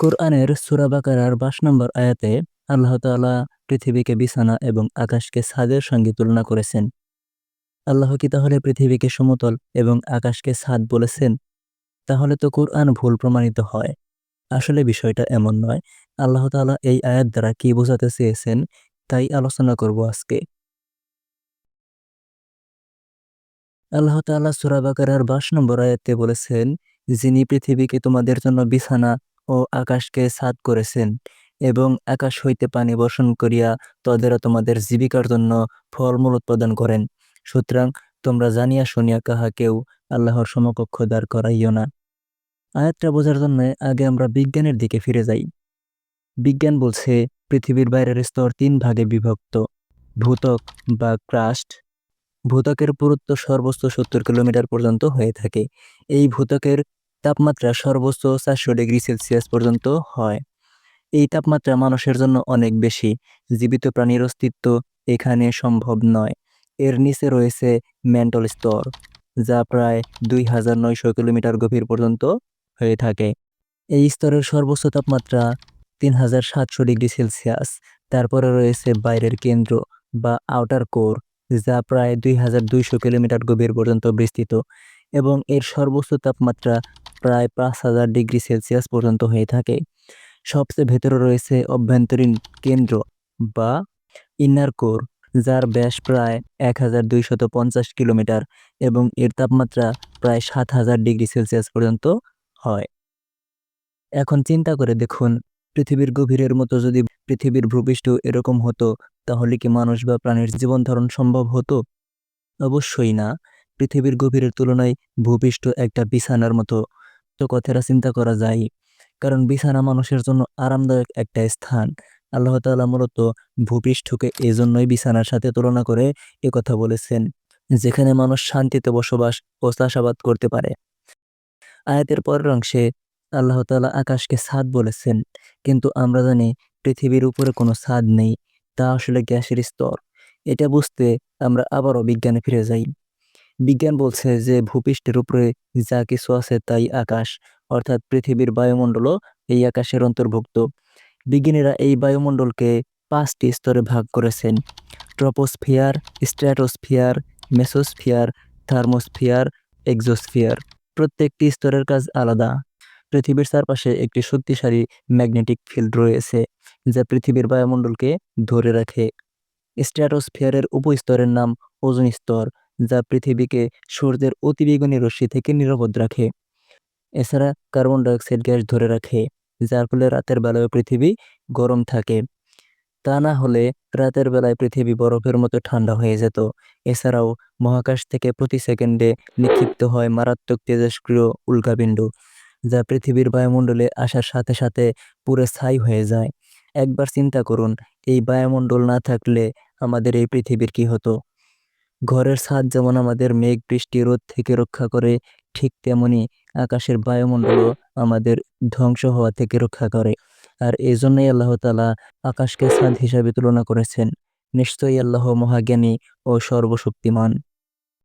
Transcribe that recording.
কোরআনের সূরা বাকারার ২২ নম্বর আয়াতে আল্লাহ তাআলা পৃথিবীকে বিছানা এবং আকাশকে ছাদের সঙ্গে তুলনা করেছেন। আল্লাহ কি তাহলে পৃথিবীকে সমতল এবং আকাশকে ছাদ বলেছেন? তাহলে তো কোরআন ভুল প্রমাণিত হয়। আসলে বিষয়টা এমন নয়। আল্লাহ তাআলা এই আয়াত দ্বারা কি বোঝাতে চেয়েছেন তাই আলোচনা করব আজকে। আল্লাহ তাআলা সূরা বাকারার ২২ নম্বর আয়াতে বলেছেন, যিনি পৃথিবীকে তোমাদের জন্য বিছানা ও আকাশকে ছাদ করেছেন এবং আকাশ হইতে পানি বর্ষণ করিয়া তদ্বারা তোমাদের জীবিকার জন্য ফলমূল উৎপাদন করেন। সুতরাং তোমরা জানিয়া শুনিয়া কাহাকেও আল্লাহর সমকক্ষ দাঁড় করাইও না। আয়াতটা বোঝার জন্য আগে আমরা বিজ্ঞানের দিকে ফিরে যাই। বিজ্ঞান বলছে, পৃথিবীর বাইরের স্তর তিন ভাগে বিভক্ত। ভূতক বা ক্রাস্ট। ভূতকের পুরুত্ব সর্বোচ্চ ৭০ কিলোমিটার পর্যন্ত হয়ে থাকে। এই ভূত্বকের তাপমাত্রা সর্বোচ্চ ৪০০ ডিগ্রি সেলসিয়াস পর্যন্ত হয়। এই তাপমাত্রা মানুষের জন্য অনেক বেশি। জীবিত প্রাণীর অস্তিত্ব এখানে সম্ভব নয়। এর নিচে রয়েছে ম্যান্টল স্তর, যা প্রায় ২৯০০ কিলোমিটার গভীর পর্যন্ত হয়ে থাকে। এই স্তরের সর্বোচ্চ তাপমাত্রা ৩৭০০ ডিগ্রি সেলসিয়াস। তারপরে রয়েছে বাইরের কেন্দ্র বা আউটার কোর, যা প্রায় ২২০০ কিলোমিটার গভীর পর্যন্ত বিস্তৃত এবং এর সর্বোচ্চ তাপমাত্রা প্রায় ৫০০০ ডিগ্রি সেলসিয়াস পর্যন্ত হয়ে থাকে। সবচেয়ে ভেতরে রয়েছে অভ্যন্তরীণ কেন্দ্র বা ইনার কোর, যার ব্যাস প্রায় ১২৫০ কিলোমিটার এবং এর তাপমাত্রা প্রায় ৭০০০ ডিগ্রি সেলসিয়াস পর্যন্ত হয়। এখন চিন্তা করে দেখুন, পৃথিবীর গভীরের মতো যদি পৃথিবীর ভূপৃষ্ঠ এরকম হতো তাহলে কি মানুষ বা প্রাণীর জীবন ধারণ সম্ভব হতো? অবশ্যই না। পৃথিবীর গভীরের তুলনায় ভূপৃষ্ঠ একটা বিছানার মতো তো কথাটা চিন্তা করা যায়। কারণ বিছানা মানুষের জন্য আরামদায়ক একটা স্থান। আল্লাহ তাআলা মূলত ভূপৃষ্ঠকে এজন্যই বিছানার সাথে তুলনা করে একথা বলেছেন, যেখানে মানুষ শান্তিতে বসবাস ও চাষাবাদ করতে পারে। আয়াতের পরের অংশে আল্লাহ তাআলা আকাশকে ছাদ বলেছেন, কিন্তু আমরা জানি পৃথিবীর উপরে কোনো ছাদ নেই, তা আসলে গ্যাসের স্তর। এটা বুঝতে আমরা আবারও বিজ্ঞানে ফিরে যাই। বিজ্ঞান বলছে যে ভূপৃষ্ঠের উপরে যা কিছু আছে তাই আকাশ, অর্থাৎ পৃথিবীর বায়ুমণ্ডলও এই আকাশের অন্তর্ভুক্ত। বিজ্ঞানীরা এই বায়ুমণ্ডলকে পাঁচটি স্তরে ভাগ করেছেন: troposphere, stratosphere, mesosphere, thermosphere, exosphere. প্রত্যেকটি স্তরের কাজ আলাদা। পৃথিবীর চারপাশে একটি শক্তিশালী ম্যাগনেটিক ফিল্ড রয়েছে, যা পৃথিবীর বায়ুমণ্ডলকে ধরে রাখে। স্ট্র্যাটোস্ফিয়ারের উপস্তরের নাম ওজোন স্তর, যা পৃথিবীকে সূর্যের অতিবেগুনি রশ্মি থেকে নিরাপদ রাখে। এছাড়া কার্বন ডাই অক্সাইড গ্যাস ধরে রাখে, যার ফলে রাতের বেলায় পৃথিবী গরম থাকে। তা না হলে রাতের বেলায় পৃথিবী বরফের মতো ঠান্ডা হয়ে যেত। এছাড়াও মহাকাশ থেকে প্রতি সেকেন্ডে নিক্ষিপ্ত হয় মারাত্মক তেজস্ক্রিয় উল্কাপিণ্ড, যা পৃথিবীর বায়ুমণ্ডলে আসার সাথে সাথে পুরো ছাই হয়ে যায়। একবার চিন্তা করুন, এই বায়ুমণ্ডল না থাকলে আমাদের এই পৃথিবীর কি হতো? ঘরের ছাদ যেমন আমাদের মেঘ, বৃষ্টি, রোদ থেকে রক্ষা করে, ঠিক তেমনি আকাশের বায়ুমণ্ডলও আমাদের ধ্বংস হওয়া থেকে রক্ষা করে। আর এই জন্যই আল্লাহ তালা আকাশকে ছাদ হিসাবে তুলনা করেছেন। নিশ্চয়ই আল্লাহ মহাজ্ঞানী ও সর্বশক্তিমান।